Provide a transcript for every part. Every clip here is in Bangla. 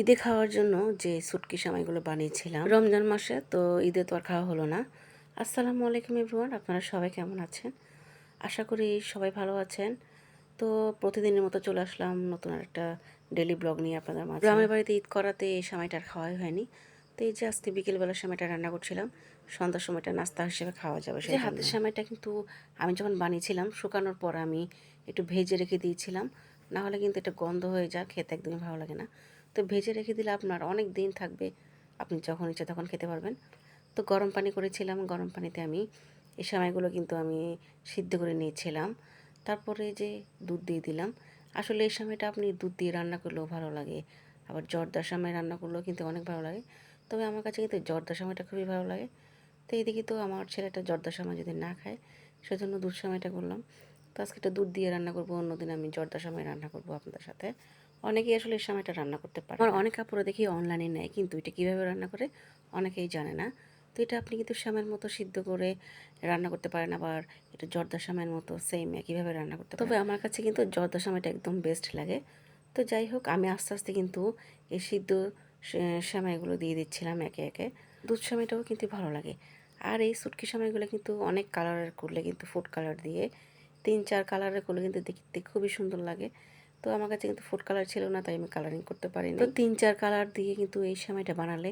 ঈদে খাওয়ার জন্য যে সুটকি সামাইগুলো বানিয়েছিলাম। রমজান মাসে তো ঈদে তো আর খাওয়া হলো না। আসসালামু আলাইকুম এভরিওয়ান আপনারা সবাই কেমন আছেন? আশা করি সবাই ভালো আছেন। তো প্রতিদিনের মতো চলে আসলাম নতুন একটা ডেলি ব্লগ নিয়ে আপনাদের মাঝে। গ্রামের বাড়িতে ঈদ করাতে এই সময়টা আর খাওয়াই হয়নি। তো এই যে আজকে বিকেলবেলার সময়টা রান্না করছিলাম সন্ধ্যার সময়টা নাস্তা হিসেবে খাওয়া যাবে সেই হাতের সময়টা কিন্তু আমি যখন বানিয়েছিলাম শুকানোর পর আমি একটু ভেজে রেখে দিয়েছিলাম। না হলে কিন্তু এটা গন্ধ হয়ে যায় খেতে একদমই ভালো লাগে না। তো ভেজে রেখে দিলে আপনার অনেক দিন থাকবে। আপনি যখন ইচ্ছা তখন খেতে পারবেন। তো গরম পানি করেছিলাম। গরম পানিতে আমি এই সময়গুলো কিন্তু আমি সিদ্ধ করে নিয়েছিলাম। তারপরে যে দুধ দিয়ে দিলাম। আসলে এই সময়টা আপনি দুধ দিয়ে রান্না করলেও ভালো লাগে। আবার জর্দার সময় রান্না করলেও কিন্তু অনেক ভালো লাগে। তবে আমার কাছে কিন্তু জর্দার সময়টা খুবই ভালো লাগে। তো এইদিকে তো আমার ছেলেটা জর্দার সময় যদি না খায়, সেজন্য দুধ সময়টা করলাম। তো আজকে একটা দুধ দিয়ে রান্না করব। অন্যদিন আমি জর্দার সময় রান্না করব আপনাদের সাথে। অনেকেই আসলে এই সময়টা রান্না করতে পারে আমার অনেক কাপড় দেখি অনলাইনে নেয় কিন্তু এটা কীভাবে রান্না করে অনেকেই জানে না। তো এটা আপনি কিন্তু শ্যামের মতো সিদ্ধ করে রান্না করতে পারেন আবার এটা জর্দা শ্যামের মতো সেম একইভাবে রান্না করতে তবে আমার কাছে কিন্তু জর্দা শ্যামাটা একদম বেস্ট লাগে। তো যাই হোক আমি আস্তে আস্তে কিন্তু এই সিদ্ধ শ্যামাইগুলো দিয়ে দিচ্ছিলাম একে একে। দুধ শ্যামাইটাও কিন্তু ভালো লাগে। আর এই সুটকি সময়গুলো কিন্তু অনেক কালারের করলে কিন্তু ফুড কালার দিয়ে তিন চার কালারের করলে কিন্তু দেখতে খুবই সুন্দর লাগে। তো আমার কাছে কিন্তু ফুড কালার ছিল না তাই আমি কালারিং করতে পারিনি। তো তিন চার কালার দিয়ে কিন্তু এই সময়টা বানালে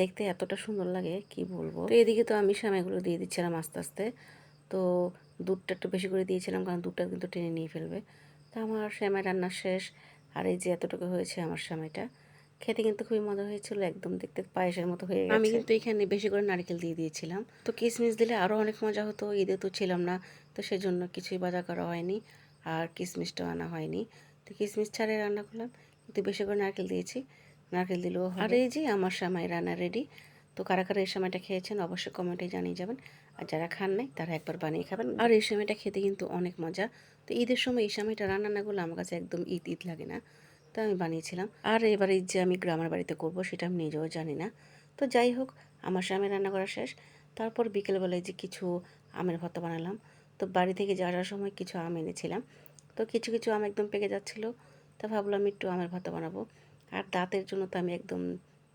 দেখতে এতটা সুন্দর লাগে কি বলব? তো এদিকে তো আমি সময়গুলো দিয়ে দিচ্ছিলাম আস্তে আস্তে। তো দুধটা একটু বেশি করে দিয়েছিলাম কারণ দুধটা কিন্তু টেনে নিয়ে ফেলবে। তো আমার শ্যামাই রান্না শেষ আর এই যে এতটুকু হয়েছে আমার শ্যামাইটা খেতে কিন্তু খুবই মজা হয়েছিল একদম দেখতে পায়েসের মতো হয়ে গেছে। আমি কিন্তু এখানে বেশি করে নারকেল দিয়ে দিয়েছিলাম। তো কিশমিশ দিলে আরও অনেক মজা হতো ঈদে তো ছিলাম না তো সেজন্য কিছুই বাজা করা হয়নি আর কিশমিশটাও আনা হয়নি। তো কিশমিশ ছাড়ে রান্না করলাম। কিন্তু বেশি করে নারকেল দিয়েছি। নারকেল দিলেও আর এই যে আমার সামাই রান্না রেডি তো কারা কারা এই সময়টা খেয়েছেন অবশ্যই কমেন্টে জানিয়ে যাবেন। আর যারা খান নাই, তারা একবার বানিয়ে খাবেন। আর এই সময়টা খেতে কিন্তু অনেক মজা। তো ঈদের সময় এই সময়টা রান্না না করলে আমার কাছে একদম ঈদ ঈদ লাগে না। তো আমি বানিয়েছিলাম। আর এবারে যে আমি গ্রামের বাড়িতে করব, সেটা আমি নিজেও জানি না। তো যাই হোক, আমার স্বামী রান্না করা শেষ। তারপর বিকেলবেলায় যে কিছু আমের ভর্তা বানালাম। তো বাড়ি থেকে যাওয়ার সময় কিছু আম এনেছিলাম। তো কিছু কিছু আম একদম পেকে যাচ্ছিল। তা ভাবলাম একটু আমের ভর্তা বানাবো। আর দাঁতের জন্য তো আমি একদম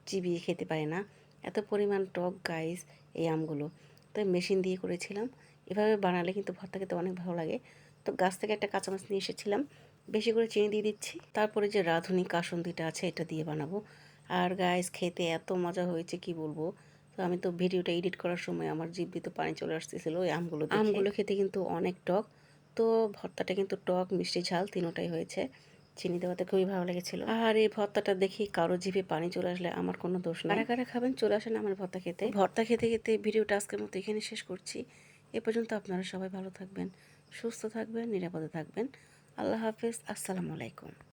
চিবিয়ে খেতে পারি না। এত পরিমাণ টক গাইস এই আমগুলো। তো মেশিন দিয়ে করেছিলাম। এভাবে বানালে কিন্তু ভর্তা খেতে অনেক ভালো লাগে। তো গাছ থেকে একটা কাঁচা মাছ নিয়ে এসেছিলাম। বেশি করে চিনি দিয়ে দিচ্ছি। তারপরে যে রাঁধুনি কাসন্দিটা আছে, এটা দিয়ে বানাবো। আর গাইস খেতে এত মজা হয়েছে, কি বলব? তো আমি তো ভিডিওটা এডিট করার সময় আমার জিব্বি তো পানি চলে আসতেছিল, ওই আমগুলো আমগুলো খেতে কিন্তু অনেক টক। তো ভর্তাটা কিন্তু টক মিষ্টি ঝাল তিনোটাই হয়েছে। চিনি দেওয়াতে খুবই ভালো লেগেছিল। আর এই ভর্তাটা দেখি কারও জিভে পানি চলে আসলে আমার কোনো দোষ না কারা কারা খাবেন? চলে আসেন আমার ভর্তা খেতে। ভর্তা খেতে খেতে ভিডিওটা আজকের মতো এখানে শেষ করছি। এ পর্যন্ত আপনারা সবাই ভালো থাকবেন সুস্থ থাকবেন নিরাপদে থাকবেন। আল্লাহ হাফেজ আসসালামু আলাইকুম।